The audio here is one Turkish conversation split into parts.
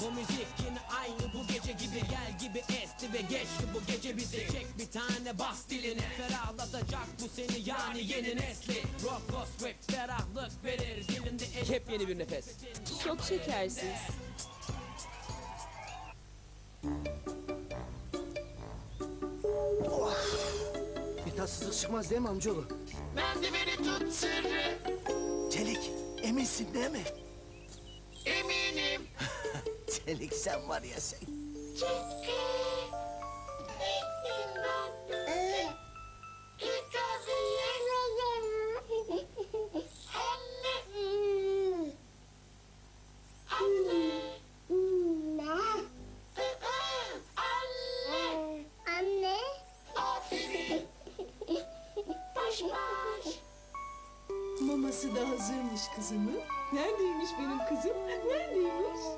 Bu müzik yine aynı bu gece gibi Gel gibi esti ve geçti bu gece bizi Çek bir tane bas diline Ferahlatacak bu seni yani yeni nesli Rock goes rap ferahlık verir Dilinde el Yepyeni bir nefes Çok şekersiz. Bir tatsızlık çıkmaz değil mi amcaoğlu? Merdiveni tut sırrı. Çelik, eminsin değil mi? Çelik sen var ya sen. Anne. Baş baş. Maması da hazırmış kızımın. Neredeymiş benim kızım? Neredeymiş?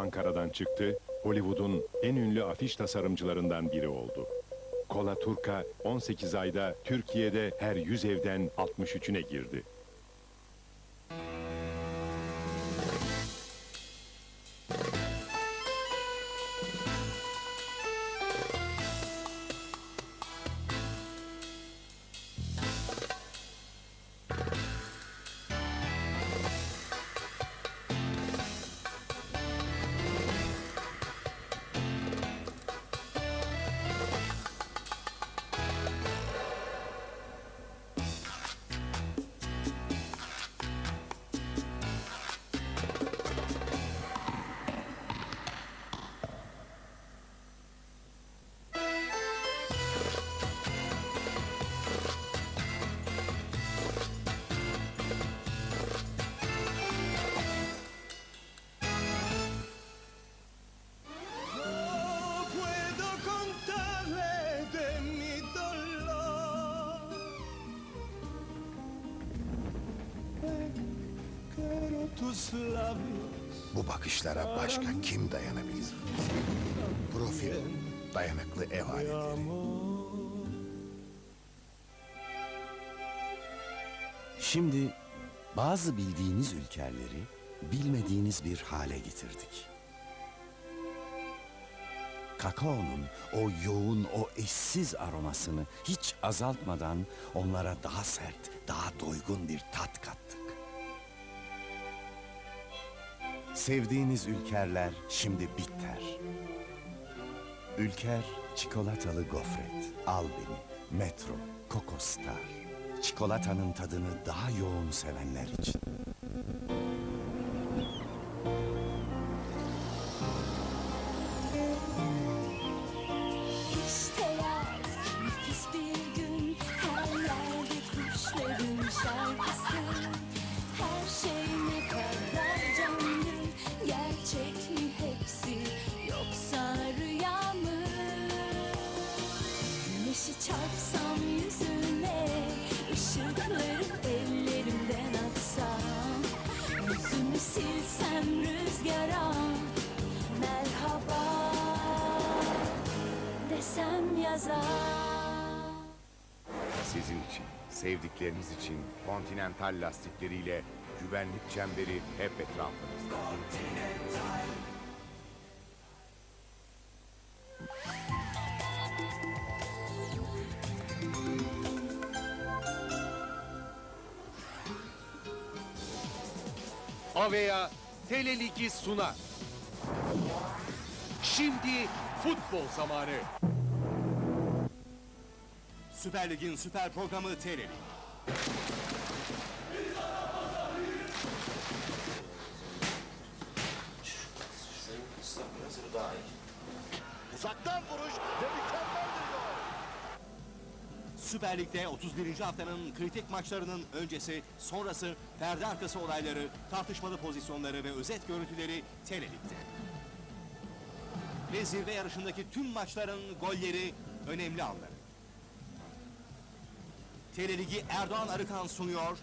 Ankara'dan çıktı, Hollywood'un en ünlü afiş tasarımcılarından biri oldu. Kola Turka 18 ayda Türkiye'de her 100 evden 63'üne girdi. Bu bakışlara başka kim dayanabilir? Profil, dayanıklı ev aleti. Şimdi bazı bildiğiniz ülkerleri bilmediğiniz bir hale getirdik. Kakaonun o yoğun, o eşsiz aromasını hiç azaltmadan onlara daha sert, daha doygun bir tat kattık. Sevdiğiniz ülkerler şimdi bitter. Ülker çikolatalı gofret, al beni, metro, Coco Star. Çikolatanın tadını daha yoğun sevenler için. Sizin için, sevdikleriniz için Continental lastikleriyle güvenlik çemberi hep etrafınızda. Avea Teleligi sunar. Şimdi futbol zamanı. Süper Lig'in süper programı TRT. Uzaktan vuruş ve mükemmel bir gol. Süper Lig'de 31. haftanın kritik maçlarının öncesi, sonrası, perde arkası olayları, tartışmalı pozisyonları ve özet görüntüleri TRT Ve zirve yarışındaki tüm maçların golleri, önemli anları. TR Ligi Erdoğan Arıkan sunuyor.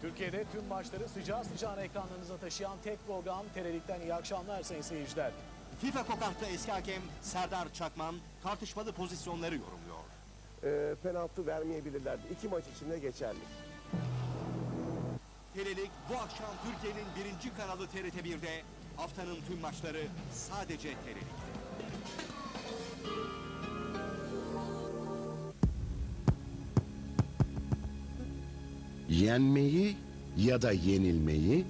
Türkiye'de tüm maçları sıcağı sıcağına ekranlarınıza taşıyan tek program TRT'den iyi akşamlar sayın seyirciler. FIFA Kokat'ta eski hakem Serdar Çakman tartışmalı pozisyonları yorumluyor. e, penaltı vermeyebilirlerdi. İki maç içinde geçerli. TR Lig bu akşam Türkiye'nin birinci kanalı TRT 1'de haftanın tüm maçları sadece TR Yenmeyi ya da yenilmeyi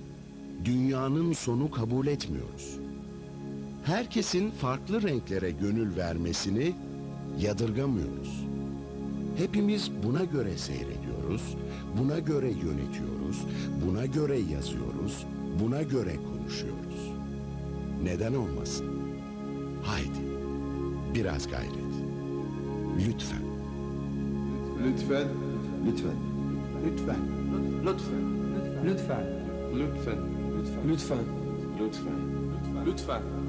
dünyanın sonu kabul etmiyoruz. Herkesin farklı renklere gönül vermesini yadırgamıyoruz. Hepimiz buna göre seyrediyoruz, buna göre yönetiyoruz, buna göre yazıyoruz, buna göre konuşuyoruz. Neden olmasın? Haydi, biraz gayret. Lütfen. Lütfen. Lütfen. Lütfen. Lütfen. Lütfen. Lütfen. Lütfen. Lütfen. Lütfen.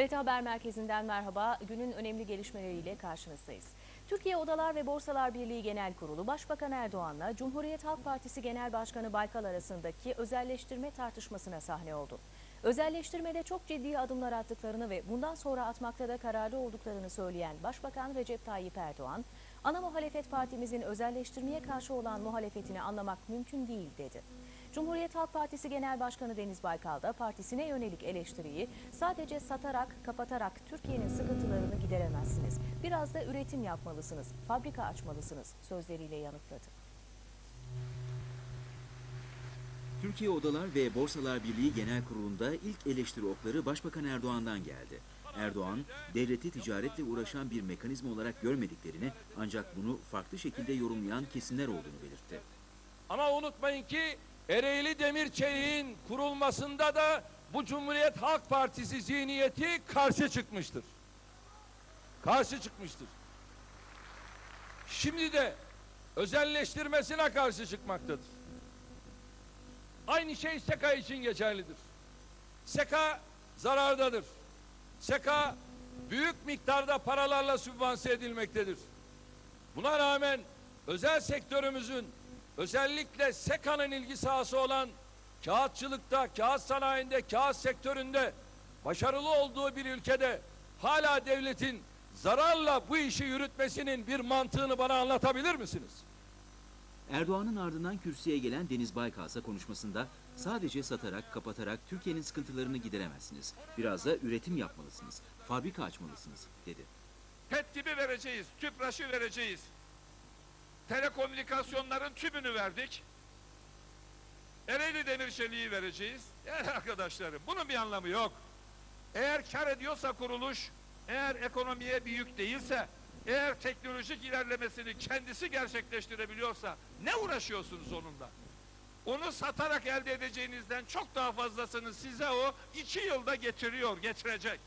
TRT Haber Merkezi'nden merhaba. Günün önemli gelişmeleriyle karşınızdayız. Türkiye Odalar ve Borsalar Birliği Genel Kurulu Başbakan Erdoğan'la Cumhuriyet Halk Partisi Genel Başkanı Baykal arasındaki özelleştirme tartışmasına sahne oldu. Özelleştirmede çok ciddi adımlar attıklarını ve bundan sonra atmakta da kararlı olduklarını söyleyen Başbakan Recep Tayyip Erdoğan, ana muhalefet partimizin özelleştirmeye karşı olan muhalefetini anlamak mümkün değil dedi. Cumhuriyet Halk Partisi Genel Başkanı Deniz Baykal da partisine yönelik eleştiriyi sadece satarak, kapatarak Türkiye'nin sıkıntılarını gideremezsiniz. Biraz da üretim yapmalısınız, fabrika açmalısınız sözleriyle yanıtladı. Türkiye Odalar ve Borsalar Birliği Genel Kurulu'nda ilk eleştiri okları Başbakan Erdoğan'dan geldi. Erdoğan, devleti ticaretle uğraşan bir mekanizma olarak görmediklerini ancak bunu farklı şekilde yorumlayan kesimler olduğunu belirtti. Ama unutmayın ki Ereğli Demir Çelik'in kurulmasında da bu Cumhuriyet Halk Partisi zihniyeti karşı çıkmıştır. Karşı çıkmıştır. Şimdi de özelleştirmesine karşı çıkmaktadır. Aynı şey SEKA için geçerlidir. SEKA zarardadır. SEKA büyük miktarda paralarla sübvanse edilmektedir. Buna rağmen özel sektörümüzün özellikle SEKA'nın ilgi sahası olan kağıtçılıkta, kağıt sanayinde, kağıt sektöründe başarılı olduğu bir ülkede hala devletin zararla bu işi yürütmesinin bir mantığını bana anlatabilir misiniz? Erdoğan'ın ardından kürsüye gelen Deniz Baykal ise konuşmasında sadece satarak, kapatarak Türkiye'nin sıkıntılarını gideremezsiniz. Biraz da üretim yapmalısınız, fabrika açmalısınız dedi. PET gibi vereceğiz, tüpraşı vereceğiz. Telekomünikasyonların tümünü verdik. Ereğli demir çeliği vereceğiz. Yani arkadaşlarım bunun bir anlamı yok. Eğer kar ediyorsa kuruluş, eğer ekonomiye bir yük değilse, eğer teknolojik ilerlemesini kendisi gerçekleştirebiliyorsa ne uğraşıyorsunuz onunla? Onu satarak elde edeceğinizden çok daha fazlasını size o iki yılda getiriyor, getirecek.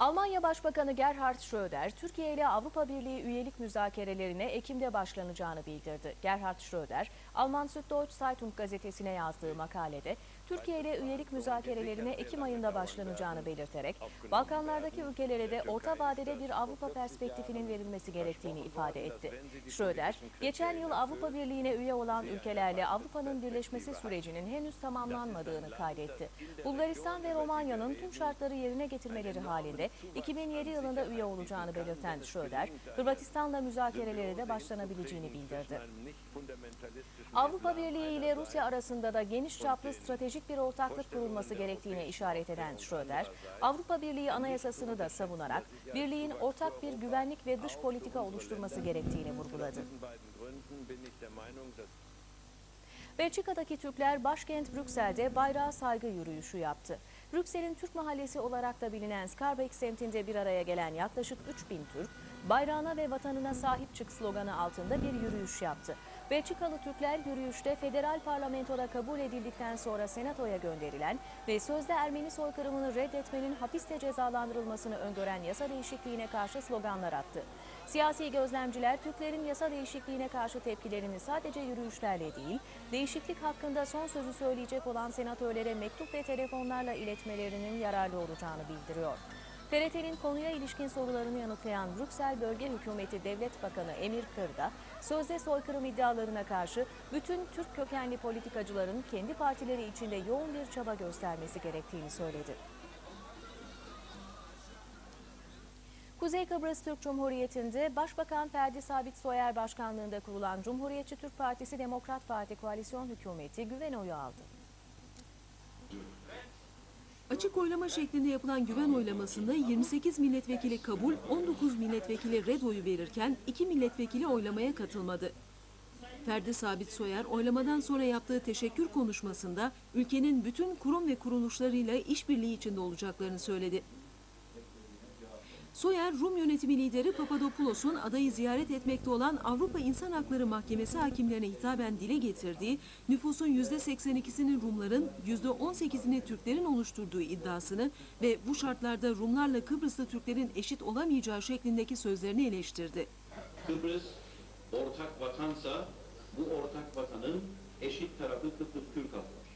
Almanya Başbakanı Gerhard Schröder, Türkiye ile Avrupa Birliği üyelik müzakerelerine Ekim'de başlanacağını bildirdi. Gerhard Schröder, Alman Süddeutsche Zeitung gazetesine yazdığı makalede, Türkiye ile üyelik müzakerelerine Ekim ayında başlanacağını belirterek, Balkanlardaki ülkelere de orta vadede bir Avrupa perspektifinin verilmesi gerektiğini ifade etti. Schröder, geçen yıl Avrupa Birliği'ne üye olan ülkelerle Avrupa'nın birleşmesi sürecinin henüz tamamlanmadığını kaydetti. Bulgaristan ve Romanya'nın tüm şartları yerine getirmeleri halinde 2007 yılında üye olacağını belirten Schröder, Hırvatistan'la müzakerelere de başlanabileceğini bildirdi. Avrupa Birliği ile Rusya arasında da geniş çaplı stratejik bir ortaklık kurulması gerektiğine işaret eden Schröder, Avrupa Birliği Anayasası'nı da savunarak birliğin ortak bir güvenlik ve dış politika oluşturması gerektiğini vurguladı. Belçika'daki Türkler başkent Brüksel'de bayrağa saygı yürüyüşü yaptı. Brüksel'in Türk mahallesi olarak da bilinen Schaerbeek semtinde bir araya gelen yaklaşık 3000 Türk, bayrağına ve vatanına sahip çık sloganı altında bir yürüyüş yaptı. Belçikalı Türkler yürüyüşte federal parlamentoda kabul edildikten sonra senatoya gönderilen ve sözde Ermeni soykırımını reddetmenin hapiste cezalandırılmasını öngören yasa değişikliğine karşı sloganlar attı. Siyasi gözlemciler Türklerin yasa değişikliğine karşı tepkilerini sadece yürüyüşlerle değil, değişiklik hakkında son sözü söyleyecek olan senatörlere mektup ve telefonlarla iletmelerinin yararlı olacağını bildiriyor. TRT'nin konuya ilişkin sorularını yanıtlayan Brüksel Bölge Hükümeti Devlet Bakanı Emir Kırda, sözde soykırım iddialarına karşı bütün Türk kökenli politikacıların kendi partileri içinde yoğun bir çaba göstermesi gerektiğini söyledi. Kuzey Kıbrıs Türk Cumhuriyeti'nde Başbakan Ferdi Sabit Soyer başkanlığında kurulan Cumhuriyetçi Türk Partisi Demokrat Parti koalisyon hükümeti güven oyu aldı. Açık oylama şeklinde yapılan güven oylamasında 28 milletvekili kabul, 19 milletvekili red oyu verirken 2 milletvekili oylamaya katılmadı. Ferdi Sabit Soyer oylamadan sonra yaptığı teşekkür konuşmasında ülkenin bütün kurum ve kuruluşlarıyla işbirliği içinde olacaklarını söyledi. Soyer, Rum yönetimi lideri Papadopoulos'un adayı ziyaret etmekte olan Avrupa İnsan Hakları Mahkemesi hakimlerine hitaben dile getirdiği nüfusun %82'sini Rumların, %18'ini Türklerin oluşturduğu iddiasını ve bu şartlarda Rumlarla Kıbrıslı Türklerin eşit olamayacağı şeklindeki sözlerini eleştirdi. Kıbrıs ortak vatansa bu ortak vatanın eşit tarafı Kıbrıs Türk halkıdır.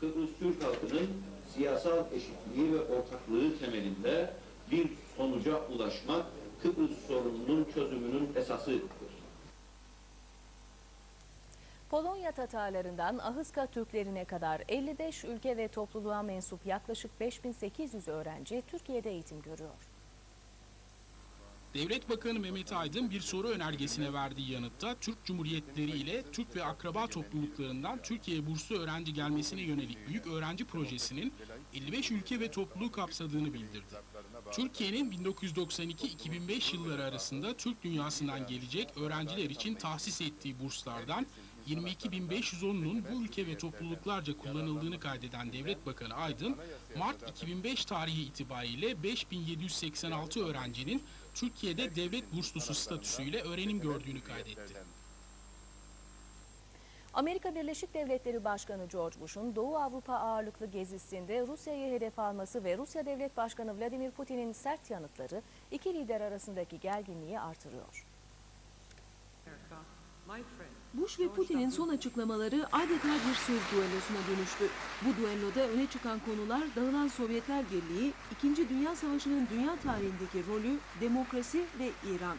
Kıbrıs Türk halkının siyasal eşitliği ve ortaklığı temelinde bir sonuca ulaşmak Kıbrıs sorununun çözümünün esasıdır. Polonya Tatarlarından Ahıska Türklerine kadar 55 ülke ve topluluğa mensup yaklaşık 5800 öğrenci Türkiye'de eğitim görüyor. Devlet Bakanı Mehmet Aydın bir soru önergesine verdiği yanıtta Türk Cumhuriyetleri ile Türk ve akraba topluluklarından Türkiye'ye burslu öğrenci gelmesine yönelik büyük öğrenci projesinin 55 ülke ve topluluğu kapsadığını bildirdi. Türkiye'nin 1992-2005 yılları arasında Türk dünyasından gelecek öğrenciler için tahsis ettiği burslardan 22.510'unun bu ülke ve topluluklarca kullanıldığını kaydeden Devlet Bakanı Aydın, Mart 2005 tarihi itibariyle 5786 öğrencinin Türkiye'de devlet burslusu statüsüyle öğrenim gördüğünü kaydetti. Amerika Birleşik Devletleri Başkanı George Bush'un Doğu Avrupa ağırlıklı gezisinde Rusya'yı hedef alması ve Rusya Devlet Başkanı Vladimir Putin'in sert yanıtları iki lider arasındaki gerginliği artırıyor. Bush ve Putin'in son açıklamaları adeta bir söz düellosuna dönüştü. Bu düelloda öne çıkan konular dağılan Sovyetler Birliği, İkinci Dünya Savaşı'nın dünya tarihindeki rolü, demokrasi ve İran.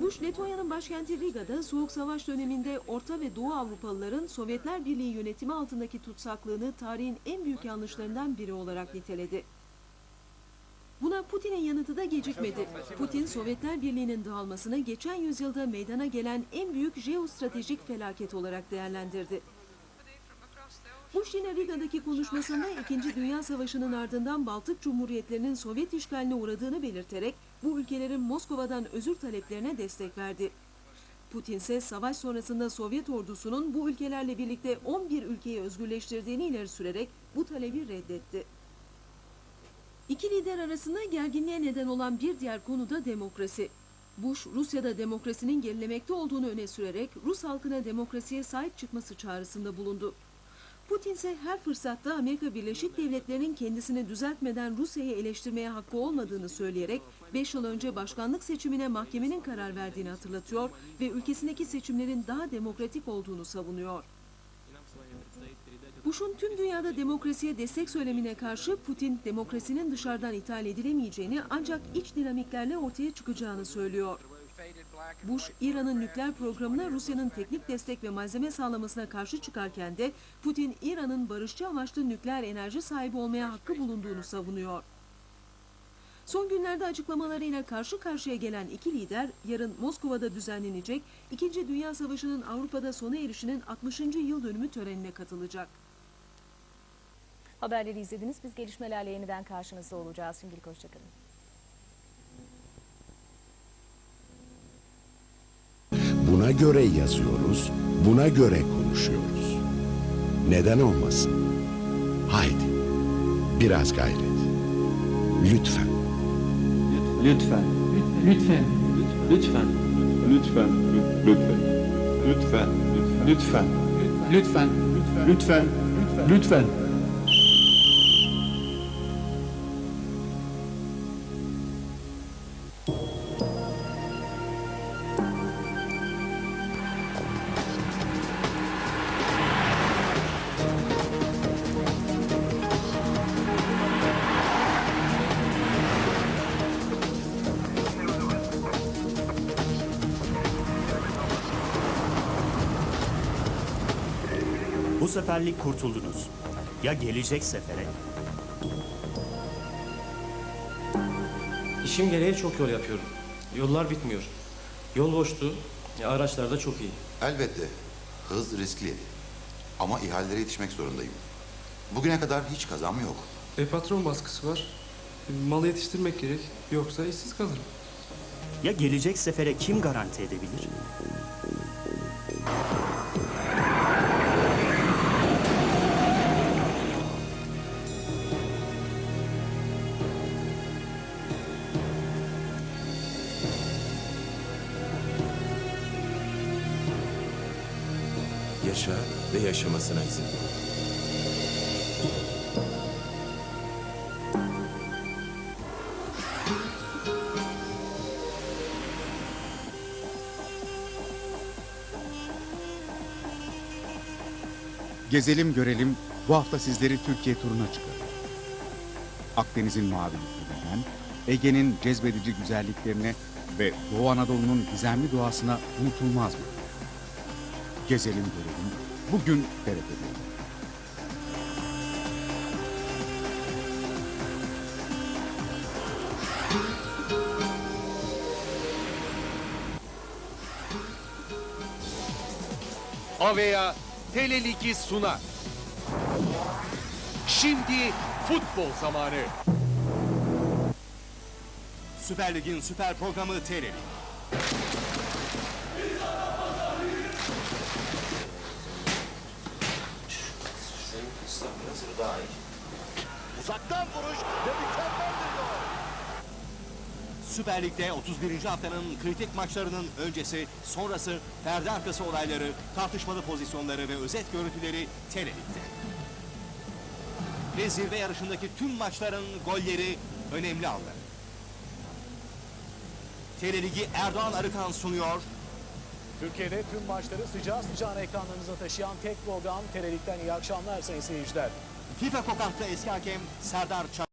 Bush, Letonya'nın başkenti Riga'da Soğuk Savaş döneminde Orta ve Doğu Avrupalıların Sovyetler Birliği yönetimi altındaki tutsaklığını tarihin en büyük yanlışlarından biri olarak niteledi. Buna Putin'in yanıtı da gecikmedi. Putin, Sovyetler Birliği'nin dağılmasını geçen yüzyılda meydana gelen en büyük jeostratejik felaket olarak değerlendirdi. Bush yine Riga'daki konuşmasında 2. Dünya Savaşı'nın ardından Baltık Cumhuriyetlerinin Sovyet işgaline uğradığını belirterek bu ülkelerin Moskova'dan özür taleplerine destek verdi. Putin ise savaş sonrasında Sovyet ordusunun bu ülkelerle birlikte 11 ülkeyi özgürleştirdiğini ileri sürerek bu talebi reddetti. İki lider arasında gerginliğe neden olan bir diğer konu da demokrasi. Bush, Rusya'da demokrasinin gerilemekte olduğunu öne sürerek Rus halkına demokrasiye sahip çıkması çağrısında bulundu. Putin ise her fırsatta Amerika Birleşik Devletleri'nin kendisini düzeltmeden Rusya'yı eleştirmeye hakkı olmadığını söyleyerek 5 yıl önce başkanlık seçimine mahkemenin karar verdiğini hatırlatıyor ve ülkesindeki seçimlerin daha demokratik olduğunu savunuyor. Bush'un tüm dünyada demokrasiye destek söylemine karşı Putin demokrasinin dışarıdan ithal edilemeyeceğini ancak iç dinamiklerle ortaya çıkacağını söylüyor. Bush, İran'ın nükleer programına Rusya'nın teknik destek ve malzeme sağlamasına karşı çıkarken de Putin, İran'ın barışçı amaçlı nükleer enerji sahibi olmaya hakkı bulunduğunu savunuyor. Son günlerde açıklamalarıyla karşı karşıya gelen iki lider yarın Moskova'da düzenlenecek 2. Dünya Savaşı'nın Avrupa'da sona erişinin 60. yıl dönümü törenine katılacak. Haberleri izlediniz. Biz gelişmelerle yeniden karşınızda olacağız. Şimdilik hoşçakalın. Buna göre yazıyoruz, buna göre konuşuyoruz. Neden olmasın? Haydi, biraz gayret. Lütfen. Lütfen. Lütfen. Lütfen. Lütfen. Lütfen. Lütfen. Lütfen. Lütfen. Lütfen. Lütfen. Bu seferlik kurtuldunuz. Ya gelecek sefere? İşim gereği çok yol yapıyorum. Yollar bitmiyor. Yol boştu, ya araçlar da çok iyi. Elbette. Hız riskli. Ama ihalelere yetişmek zorundayım. Bugüne kadar hiç kazam yok. E patron baskısı var. Malı yetiştirmek gerek. Yoksa işsiz kalırım. Ya gelecek sefere kim garanti edebilir? Yaşa ve yaşamasına izin ver. Gezelim görelim bu hafta sizleri Türkiye turuna çıkarıyor. Akdeniz'in maviliklerinden, Ege'nin cezbedici güzelliklerine ve Doğu Anadolu'nun gizemli doğasına unutulmaz mı? Gezelim görelim bugün TRT'de. Avea Teleligi sunar. Şimdi futbol zamanı. Süper Lig'in süper programı Telelik. Uzaktan vuruş ve mükemmel bir gol. Süper Lig'de 31. haftanın kritik maçlarının öncesi, sonrası, perde arkası olayları, tartışmalı pozisyonları ve özet görüntüleri Telelik'te. Ve zirve yarışındaki tüm maçların golleri, önemli anları. Teleligi Erdoğan Arıkan sunuyor. Türkiye'de tüm maçları sıcağı sıcağına ekranlarınıza taşıyan tek program TRT'den iyi akşamlar sayın seyirciler. FIFA Kokak'ta eski hakem Serdar Çak.